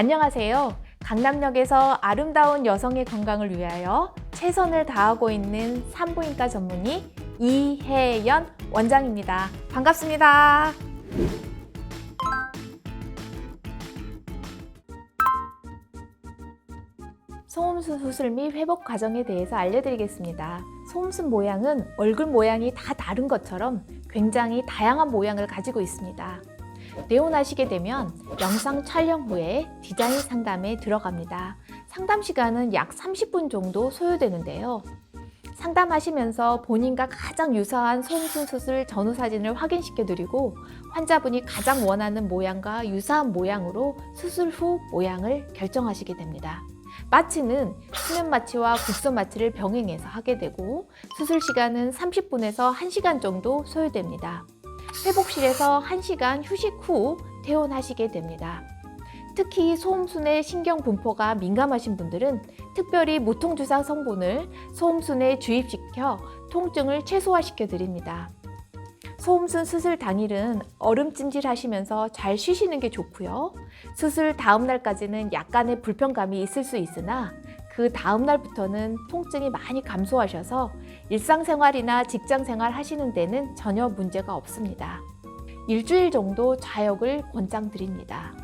안녕하세요. 강남역에서 아름다운 여성의 건강을 위하여 최선을 다하고 있는 산부인과 전문의 이혜연 원장입니다. 반갑습니다. 소음순 수술 및 회복 과정에 대해서 알려드리겠습니다. 소음순 모양은 얼굴 모양이 다 다른 것처럼 굉장히 다양한 모양을 가지고 있습니다. 내원하시게 되면 영상 촬영 후에 디자인 상담에 들어갑니다. 상담 시간은 약 30분 정도 소요되는데요. 상담하시면서 본인과 가장 유사한 소음순 수술 전후 사진을 확인시켜 드리고 환자분이 가장 원하는 모양과 유사한 모양으로 수술 후 모양을 결정하시게 됩니다. 마취는 수면 마취와 국소 마취를 병행해서 하게 되고 수술 시간은 30분에서 1시간 정도 소요됩니다. 회복실에서 1시간 휴식 후 퇴원하시게 됩니다. 특히 소음순의 신경 분포가 민감하신 분들은 특별히 무통주사 성분을 소음순에 주입시켜 통증을 최소화시켜 드립니다. 소음순 수술 당일은 얼음찜질 하시면서 잘 쉬시는 게 좋고요. 수술 다음 날까지는 약간의 불편감이 있을 수 있으나 그 다음 날부터는 통증이 많이 감소하셔서 일상생활이나 직장생활 하시는 데는 전혀 문제가 없습니다. 일주일 정도 자역을 권장드립니다.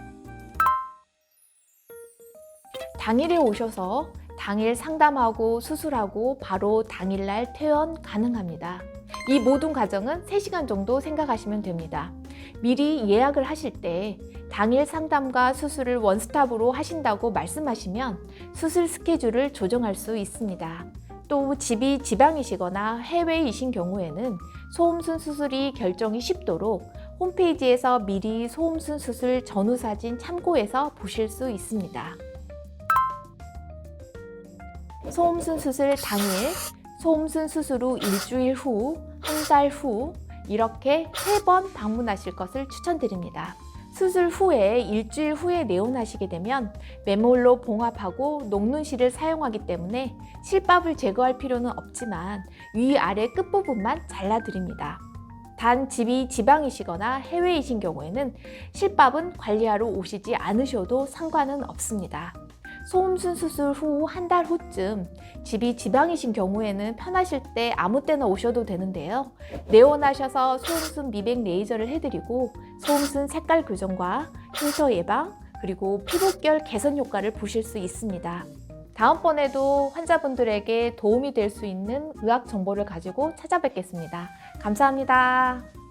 당일에 오셔서 당일 상담하고 수술하고 바로 당일날 퇴원 가능합니다. 이 모든 과정은 3시간 정도 생각하시면 됩니다. 미리 예약을 하실 때 당일 상담과 수술을 원스톱으로 하신다고 말씀하시면 수술 스케줄을 조정할 수 있습니다. 또 집이 지방이시거나 해외이신 경우에는 소음순 수술이 결정이 쉽도록 홈페이지에서 미리 소음순 수술 전후 사진 참고해서 보실 수 있습니다. 소음순 수술 당일, 소음순 수술 후 일주일 후, 한 달 후, 이렇게 세 번 방문하실 것을 추천드립니다. 수술 후에 일주일 후에 내원하시게 되면 매몰로 봉합하고 녹눈실을 사용하기 때문에 실밥을 제거할 필요는 없지만 위아래 끝부분만 잘라드립니다. 단 집이 지방이시거나 해외이신 경우에는 실밥은 관리하러 오시지 않으셔도 상관은 없습니다. 소음순 수술 후 한 달 후쯤 집이 지방이신 경우에는 편하실 때 아무 때나 오셔도 되는데요. 내원하셔서 소음순 미백 레이저를 해드리고 소음순 색깔 교정과 흉터 예방 그리고 피부결 개선 효과를 보실 수 있습니다. 다음번에도 환자분들에게 도움이 될 수 있는 의학 정보를 가지고 찾아뵙겠습니다. 감사합니다.